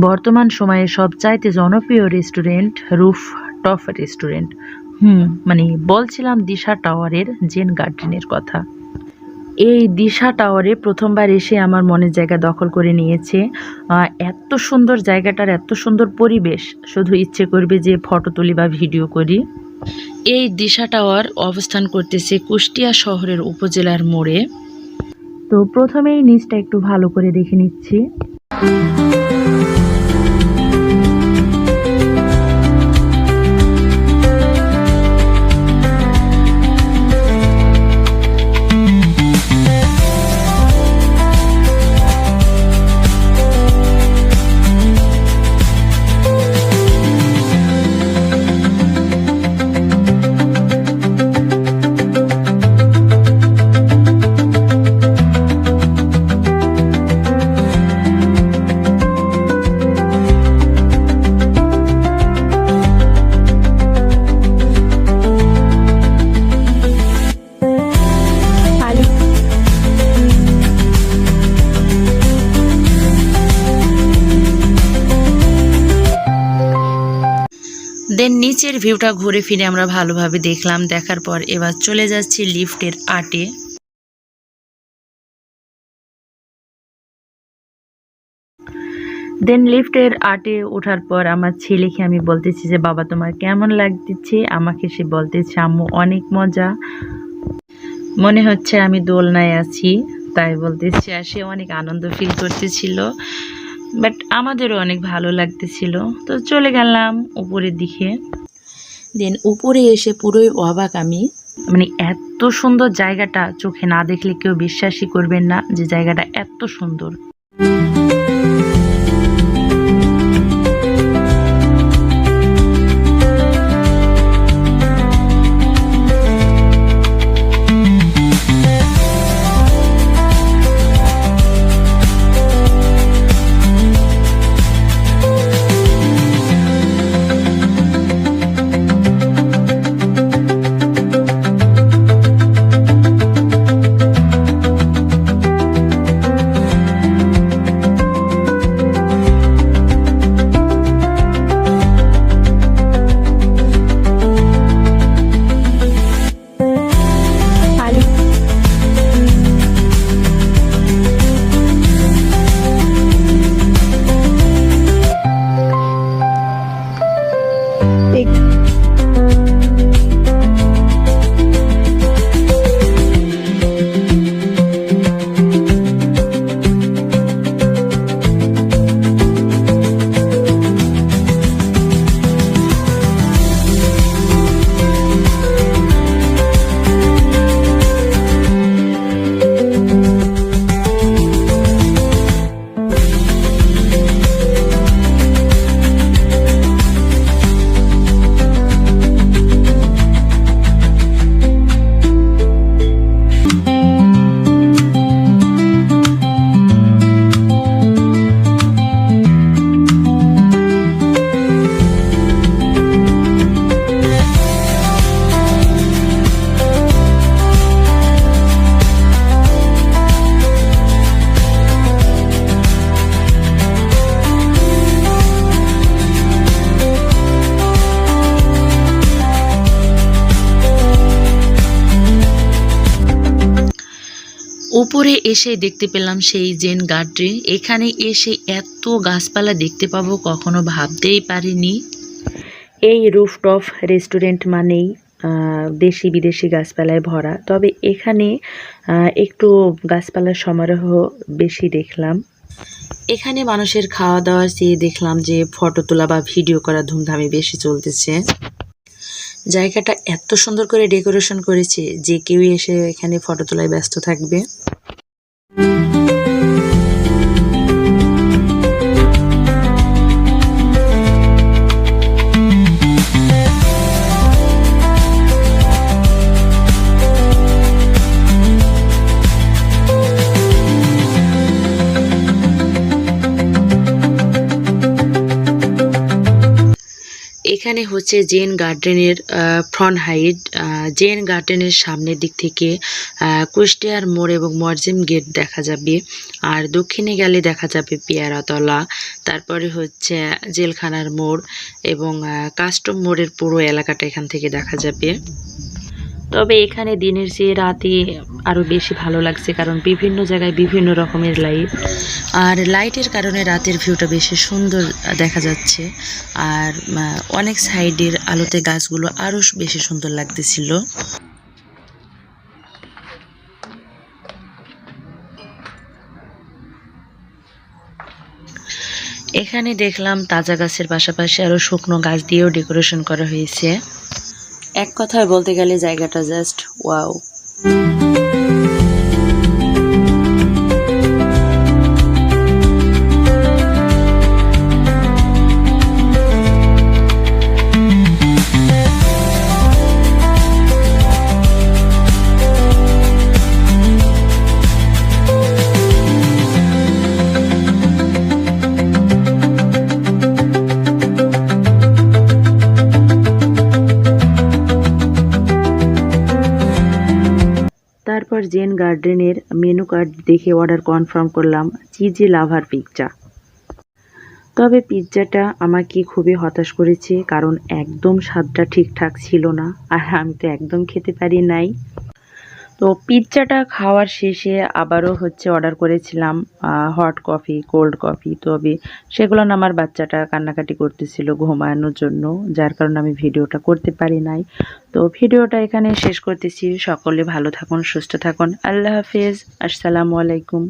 বর্তমান সময়ে সবচাইতে জনপ্রিয় রেস্টুরেন্ট রুফ টপ রেস্টুরেন্ট। হুম। মানে বলছিলাম দিশা টাওয়ারের জেন গার্ডেনের কথা। এই দিশা টাওয়ারে প্রথমবার এসে আমার মনের জায়গা দখল করে নিয়েছে। এত সুন্দর জায়গাটার এত সুন্দর পরিবেশ। শুধু ইচ্ছে করবে যে ফটো তুলি বা ভিডিও করি। এই দিশা টাওয়ার অবস্থান করতেছে কুষ্টিয়া শহরের উপজেলার মোড়ে। তো প্রথমেই নিচটা একটু ভালো করে দেখে নিচ্ছি। দেন নিচের ভিউটা ঘুরে ফিরে আমরা ভালোভাবে দেখলাম। দেখার পর এবার চলে যাচ্ছি লিফটের আটে। দেন লিফটের আটে ওঠার পর আমার ছেলেকে আমি বলতেছি যে, বাবা, তোমার কেমন লাগতেছে? আমাকে সে বলতেছে, আম্মু, অনেক মজা। মনে হচ্ছে আমি দোলনায় আছি। তাই বলতেছি, আর সে অনেক আনন্দ ফিল করতেছিল। বাট আমাদেরও অনেক ভালো লাগতেছিল। তো চলে গেলাম উপরের দিকে। দেন উপরে এসে পুরোই অবাক আমি। মানে এত সুন্দর জায়গাটা চোখে না দেখলে কেউ বিশ্বাসই করবেন না যে জায়গাটা এত সুন্দর। উপরে এসে দেখতে পেলাম সেই জেন গার্ডে এখানে এসে এত গাছপালা দেখতে পাবো কখনো ভাবতেই পারিনি। এই রুফটপ রেস্টুরেন্ট মানেই আহ, দেশি বিদেশি গাছপালায় ভরা। তবে এখানে আহ, একটু গাছপালার সমারোহ বেশি দেখলাম। এখানে মানুষের খাওয়া দাওয়া চেয়ে দেখলাম যে ফটো তোলা বা ভিডিও করা ধুমধামে বেশি চলতেছে। জায়গাটা এত সুন্দর করে ডেকোরেশন করেছে যে কেউই এসে এখানে ফটো তোলায় ব্যস্ত থাকবে। Música এখানে হচ্ছে জেন গার্ডেনের ফ্রন্ট হাইট জেন গার্ডেনের সামনের দিক থেকে কুষ্টিয়ার মোড় এবং মরজিম গেট দেখা যাবে। আর দক্ষিণে গেলে দেখা যাবে পেয়ারাতলা, তারপরে হচ্ছে জেলখানার মোড় এবং কাস্টম মোড়ের পুরো এলাকাটা এখান থেকে দেখা যাবে। তবে এখানে দিনের চেয়ে রাতে আরও বেশি ভালো লাগছে, কারণ বিভিন্ন জায়গায় বিভিন্ন রকমের লাইট আর লাইটের কারণে রাতের ভিউটা বেশি সুন্দর দেখা যাচ্ছে। আর অনেক সাইডের আলোতে গাছগুলো আরও বেশি সুন্দর লাগতেছিল। এখানে দেখলাম তাজা গাছের পাশাপাশি আরও শুকনো গাছ দিয়েও ডেকোরেশন করা হয়েছে। এক কথায় বলতে গেলে জায়গাটা জাস্ট ওয়াও তারপর জেন গার্ডেনের মেনু কার্ড দেখে অর্ডার কনফার্ম করলাম চিজি লাভার পিৎজা। তবে পিৎজাটা আমাকে খুবই হতাশ করেছে, কারণ একদম স্বাদটা ঠিকঠাক ছিল না, আর আমি তো একদম খেতে পারি নাই। তো পিৎজাটা খাওয়ার শেষে আবারও হচ্ছে অর্ডার করেছিলাম হট কফি কোল্ড কফি তবে সেগুলো আমার বাচ্চাটা কান্নাকাটি করতেছিল ঘুমানোর জন্য, যার কারণে আমি ভিডিওটা করতে পারি নাই। তো ভিডিওটা এখানে শেষ করতেছি। সকলে ভালো থাকুন, সুস্থ থাকুন। আল্লাহ হাফেজ। আসসালামু আলাইকুম।